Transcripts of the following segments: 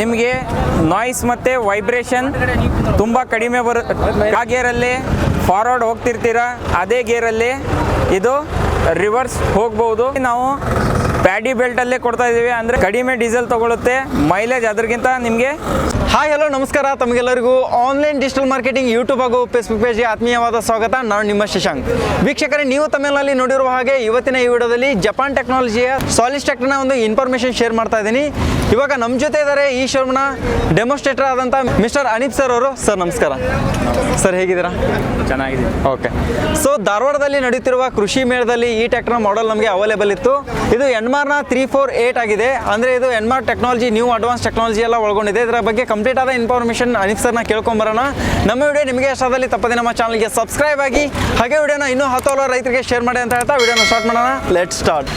ನಿಮಗೆ ನಾಯ್ಸ್ ಮತ್ತು ವೈಬ್ರೇಷನ್ ತುಂಬ ಕಡಿಮೆ ಬರು, ಆ ಗೇರಲ್ಲಿ ಫಾರ್ವರ್ಡ್ ಹೋಗ್ತಿರ್ತೀರ, ಅದೇ ಗೇರಲ್ಲಿ ಇದು ರಿವರ್ಸ್ ಹೋಗ್ಬೋದು. ನಾವು ಪ್ಯಾಡಿ ಬೆಲ್ಟಲ್ಲೇ ಕೊಡ್ತಾ ಇದ್ದೀವಿ ಅಂದರೆ ಕಡಿಮೆ ಡೀಸೆಲ್ ತಗೊಳುತ್ತೆ. ಮೈಲೇಜ್ ಅದಕ್ಕಿಂತ ನಿಮಗೆ. ಹಾಯ್ ಹಲೋ ನಮಸ್ಕಾರ. ತಮಗೆಲ್ಲರಿಗೂ ಆನ್ಲೈನ್ ಡಿಜಿಟಲ್ ಮಾರ್ಕೆಟಿಂಗ್ ಯೂಟ್ಯೂಬ್ ಹಾಗೂ ಫೇಸ್ಬುಕ್ ಪೇಜ್ಗೆ ಆತ್ಮೀಯವಾದ ಸ್ವಾಗತ. ನಾನು ನಿಮ್ಮ ಶಶಾಂಕ್. ವೀಕ್ಷಕರೇ ನೀವು ತಮಿಳಿನಲ್ಲಿ ನೋಡಿರುವ ಹಾಗೆ ಇವತ್ತಿನ ಈ ವಿಡಿಯೋದಲ್ಲಿ ಜಪಾನ್ ಟೆಕ್ನಾಲಜಿಯ ಸಾಲಿಸ್ ಟೆಕ್ನ ಒಂದು ಇನ್ಫಾರ್ಮೇಷನ್ ಶೇರ್ ಮಾಡ್ತಾ ಇದ್ದೀನಿ. ಇವಾಗ ನಮ್ಮ ಜೊತೆ ಇದ್ದಾರೆ ಈ ಶೋರ್ಮ್ನ ಡೆಮೋಸ್ಟ್ರೇಟರ್ ಆದಂಥ ಮಿಸ್ಟರ್ ಅನೀಪ್ ಸರ್ ಅವರು. ಸರ್ ನಮಸ್ಕಾರ. ಸರ್ ಹೇಗಿದ್ದೀರಾ? ಚೆನ್ನಾಗಿದೆ ಓಕೆ ಸೊ ಧಾರವಾಡದಲ್ಲಿ ನಡೆಯುತ್ತಿರುವ ಕೃಷಿ ಮೇಳದಲ್ಲಿ ಈ ಟ್ಯಾಕ್ಟರ್ ಮಾಡೆಲ್ ನಮಗೆ ಅವೈಲೇಬಲ್ ಇತ್ತು. ಇದು ಎನ್ಮಾರ್ನ ತ್ರೀ ಫೋರ್ ಏಟ್ ಆಗಿದೆ. ಅಂದರೆ ಇದು Yanmar technology new advance technology ಎಲ್ಲ ಒಳಗೊಂಡಿದೆ. ಇದರ ಬಗ್ಗೆ ಕಂಪ್ಲೀಟ್ ಆದ ಇನ್ಫಾರ್ಮೇಷನ್ ಅನಿಫ್ ಸರ್ನ ಕೇಳ್ಕೊಂಬರೋಣ ನಮ್ಮ ವಿಡಿಯೋ ನಿಮಗೆ ಇಷ್ಟದಲ್ಲಿ ತಪ್ಪದೆ ನಮ್ಮ ಚಾನಲ್ಗೆ ಸಬ್ಸ್ಕ್ರೈಬ್ ಆಗಿ, ಹಾಗೆ ವಿಡಿಯೋನ ಇನ್ನೂ ಹತ್ತು ರೈತರಿಗೆ ಶೇರ್ ಮಾಡಿ ಅಂತ ಹೇಳ್ತಾ ವಿಡಿಯೋನ ಸ್ಟಾರ್ಟ್ ಮಾಡೋಣ. ಲೆಟ್ ಸ್ಟಾರ್ಟ್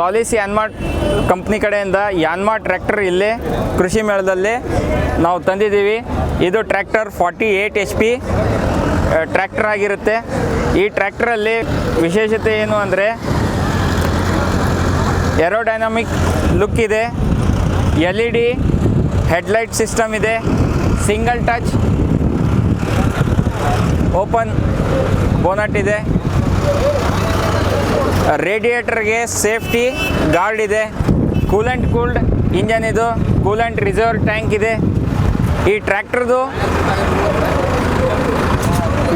ಸಾಲಿಸ್ ಯಾನ್ಮಾರ್ಟ್ ಕಂಪ್ನಿ ಕಡೆಯಿಂದ ಯಾನ್ಮಾರ್ ಟ್ರ್ಯಾಕ್ಟರ್ ಇಲ್ಲೇ ಕೃಷಿ ಮೇಳದಲ್ಲಿ ನಾವು ತಂದಿದ್ದೀವಿ. ಇದು tractor forty eight H P tractor ಆಗಿರುತ್ತೆ. ಈ ಟ್ರ್ಯಾಕ್ಟರಲ್ಲಿ ವಿಶೇಷತೆ ಏನು ಅಂದರೆ ಏರೋಡೈನಾಮಿಕ್ ಲುಕ್ ಇದೆ L E D headlight system ಇದೆ ಸಿಂಗಲ್ ಟಚ್ ಓಪನ್ ಬೋನಟ್ ಇದೆ. ರೇಡಿಯೇಟರ್ಗೆ ಸೇಫ್ಟಿ, ಗಾರ್ಡ್ ಇದೆ. ಕೂಲೆಂಟ್ ಕೂಲ್ಡ್ ಇಂಜನ್ ಇದು. ಕೂಲೆಂಟ್ ರಿಸರ್ವ್ ಟ್ಯಾಂಕ್ ಇದೆ. ಈ ಟ್ರ್ಯಾಕ್ಟರ್ದು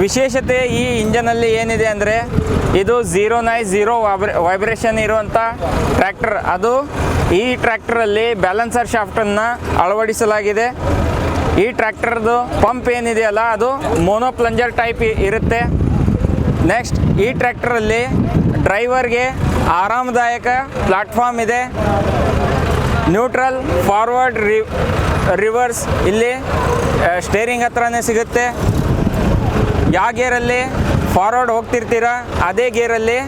ವಿಶೇಷತೆ ಈ ಇಂಜನಲ್ಲಿ ಏನಿದೆ ಅಂದರೆ, ಇದು ಝೀರೋ ನೈ ಝೀರೋ ವೈಬ್ರೇಷನ್ ಇರುವಂಥ ಟ್ರ್ಯಾಕ್ಟರ್. ಅದು ಈ ಟ್ರ್ಯಾಕ್ಟರಲ್ಲಿ ಬ್ಯಾಲೆನ್ಸರ್ ಶಾಫ್ಟನ್ನು ಅಳವಡಿಸಲಾಗಿದೆ. ಈ ಟ್ರ್ಯಾಕ್ಟರ್ದು ಪಂಪ್ ಏನಿದೆಯಲ್ಲ, ಅದು ಮೋನೋಪ್ಲಂಜರ್ ಟೈಪ್ ಇರುತ್ತೆ. ನೆಕ್ಸ್ಟ್, ಈ ಟ್ರ್ಯಾಕ್ಟರಲ್ಲಿ ಡ್ರೈವರ್ಗೆ ಆರಾಮದಾಯಕ ಪ್ಲಾಟ್ಫಾರ್ಮ್ ಇದೆ. ನ್ಯೂಟ್ರಲ್ ಫಾರ್ವರ್ಡ್ ರಿ, ರಿವರ್ಸ್ ಇಲ್ಲಿ ಸ್ಟೇರಿಂಗ್ ಹತ್ರನೇ ಸಿಗುತ್ತೆ. ಯಾವ ಗೇರಲ್ಲಿ ಫಾರ್ವರ್ಡ್ ಹೋಗ್ತಿರ್ತೀರ, ಅದೇ ಗೇರಲ್ಲಿ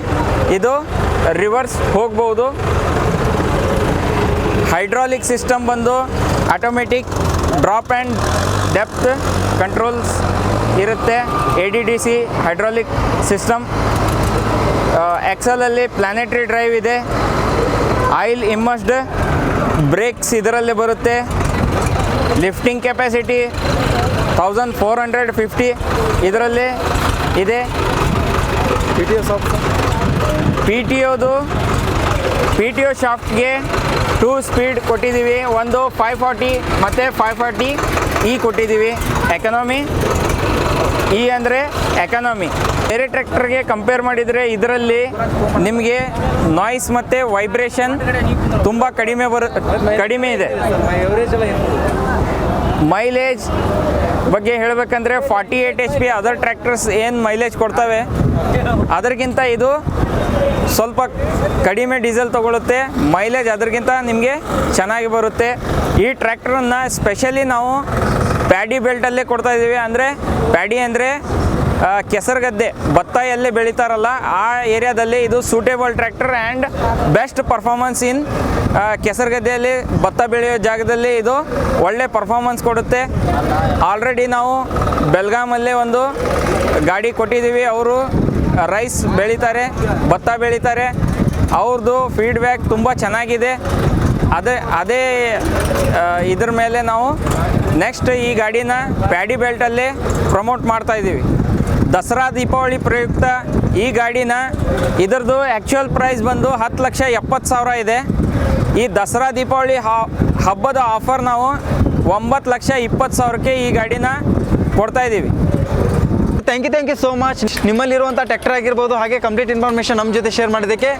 ಇದು ರಿವರ್ಸ್ ಹೋಗ್ಬೋದು. ಹೈಡ್ರಾಲಿಕ್ ಸಿಸ್ಟಮ್ ಬಂದು automatic drop and depth controls ಇರುತ್ತೆ. A D D C hydraulic system. ಎಕ್ಸಲಲ್ಲಿ planetary drive ಇದೆ. ಆಯಿಲ್ ಇಮ್ಮಸ್ಡ್ ಬ್ರೇಕ್ಸ್ ಇದರಲ್ಲಿ ಬರುತ್ತೆ. Lifting capacity thousand four hundred fifty ಇದರಲ್ಲಿ ಇದೆ. ಪಿ ಟಿ ಒದು ಪಿ ಟಿ ಒ ಶಾಫ್ಟ್ಗೆ ಟೂ ಸ್ಪೀಡ್ ಕೊಟ್ಟಿದ್ದೀವಿ. ಒಂದು ಫೈವ್ ಫಾರ್ಟಿ ಮತ್ತು ಫೈವ್ ಫಾರ್ಟಿ ಇ ಕೊಟ್ಟಿದ್ದೀವಿ ಎಕನಾಮಿ ಇ ಅಂದರೆ ಎಕನಾಮಿ ಬೇರೆ ಟ್ರ್ಯಾಕ್ಟರ್ಗೆ ಕಂಪೇರ್ ಮಾಡಿದರೆ ಇದರಲ್ಲಿ ನಿಮಗೆ ನಾಯ್ಸ್ ಮತ್ತು ವೈಬ್ರೇಷನ್ ತುಂಬ ಕಡಿಮೆ ಬರು, ಕಡಿಮೆ ಇದೆ. ಮೈಲೇಜ್ ಬಗ್ಗೆ ಹೇಳಬೇಕಂದ್ರೆ forty eight H P other tractors ಏನು ಮೈಲೇಜ್ ಕೊಡ್ತವೆ? ಅದಕ್ಕಿಂತ ಇದು ಸ್ವಲ್ಪ ಕಡಿಮೆ ಡೀಸೆಲ್ ತೊಗೊಳುತ್ತೆ. ಮೈಲೇಜ್ ಅದಕ್ಕಿಂತ ನಿಮಗೆ ಚೆನ್ನಾಗಿ ಬರುತ್ತೆ. ಈ ಟ್ರ್ಯಾಕ್ಟ್ರನ್ನು ಸ್ಪೆಷಲಿ ನಾವು ಪ್ಯಾಡಿ ಬೆಲ್ಟಲ್ಲೇ ಕೊಡ್ತಾ ಇದ್ದೀವಿ. ಅಂದರೆ ಪ್ಯಾಡಿ ಅಂದರೆ ಕೆಸರು ಗದ್ದೆ ಭತ್ತ ಎಲ್ಲಿ ಬೆಳೀತಾರಲ್ಲ, ಆ ಏರಿಯಾದಲ್ಲಿ ಇದು suitable tractor and best performance in ಕೆಸರು ಗದ್ದೆಯಲ್ಲಿ ಭತ್ತ ಬೆಳೆಯೋ ಜಾಗದಲ್ಲಿ ಇದು ಒಳ್ಳೆ ಪರ್ಫಾರ್ಮೆನ್ಸ್ ಕೊಡುತ್ತೆ. ಆಲ್ರೆಡಿ ನಾವು ಬೆಲ್ಗಾಮಲ್ಲೇ ಒಂದು ಗಾಡಿ ಕೊಟ್ಟಿದ್ದೀವಿ. ಅವರು ರೈಸ್ ಬೆಳೀತಾರೆ, ಭತ್ತ ಬೆಳೀತಾರೆ. ಅವ್ರದ್ದು ಫೀಡ್ಬ್ಯಾಕ್ ತುಂಬ ಚೆನ್ನಾಗಿದೆ. ಅದೇ ಅದೇ ಇದ್ರ ಮೇಲೆ ನಾವು ನೆಕ್ಸ್ಟ್ ಈ ಗಾಡಿನ ಪ್ಯಾಡಿ ಬೆಲ್ಟಲ್ಲೇ ಪ್ರಮೋಟ್ ಮಾಡ್ತಾ ಇದ್ದೀವಿ. ದಸರಾ ದೀಪಾವಳಿ ಪ್ರಯುಕ್ತ ಈ ಗಾಡಿನ ಇದರದು ಆ್ಯಕ್ಚುಯಲ್ ಪ್ರೈಸ್ ಬಂದು ಹತ್ತು ಲಕ್ಷ ಎಪ್ಪತ್ತು ಸಾವಿರ ಇದೆ. ಈ ದಸರಾ ದೀಪಾವಳಿ ಹಬ್ಬದ ಆಫರ್ ನಾವು ಒಂಬತ್ತು ಲಕ್ಷ ಇಪ್ಪತ್ತು ಸಾವಿರಕ್ಕೆ ಈ ಗಾಡಿನ ಕೊಡ್ತಾ ಇದ್ದೀವಿ. Thank you thank you so much ನಿಮ್ಮಲ್ಲಿರುವಂಥ tractor ಆಗಿರ್ಬೋದು, ಹಾಗೆ ಕಂಪ್ಲೀಟ್ ಇನ್ಫಾರ್ಮೇಷನ್ ನಮ್ಮ ಜೊತೆ ಶೇರ್ ಮಾಡಿದ್ದಕ್ಕೆ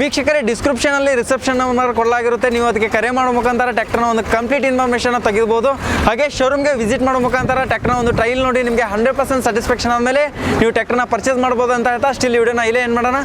ವೀಕ್ಷಕರೇ ಡಿಸ್ಕ್ರಿಪ್ಷನಲ್ಲಿ ರಿಸೆಪ್ಷನ್ ನಂಬರ್ ಕೊಡಲಾಗಿರುತ್ತೆ. ನೀವು ಅದಕ್ಕೆ ಕರೆ ಮಾಡೋ ಮುಖಾಂತರ ಟ್ಯಾಕ್ಟರ್ನ ಒಂದು ಕಂಪ್ಲೀಟ್ ಇನ್ಫಾರ್ಮೇಷನ್ ತೆಗಿಬೋದು ಹಾಗೆ ಶೋರೂಮ್ಗೆ ವಿಸಿಟ್ ಮಾಡೋ ಮುಖಾಂತರ ಟ್ಯಾಕ್ಟರ್ನ ಒಂದು ಟ್ರೈಲ್ ನೋಡಿ ನಿಮಗೆ ಹಂಡ್ರೆಡ್ ಪರ್ಸೆಂಟ್ ಸ್ಯಾಟಿಸ್ಫ್ಯಾಕ್ಷನ್ ಆದಮೇಲೆ ನೀವು ಟ್ಯಾಕ್ಟರ್ನ ಪರ್ಚೇಸ್ ಮಾಡ್ಬೋದು ಅಂತ ಹೇಳ್ತಾ ಸ್ಟಿಲ್ ವಿಡಿಯೋನ ಇಲ್ಲೇ ಏನು ಮಾಡೋಣ.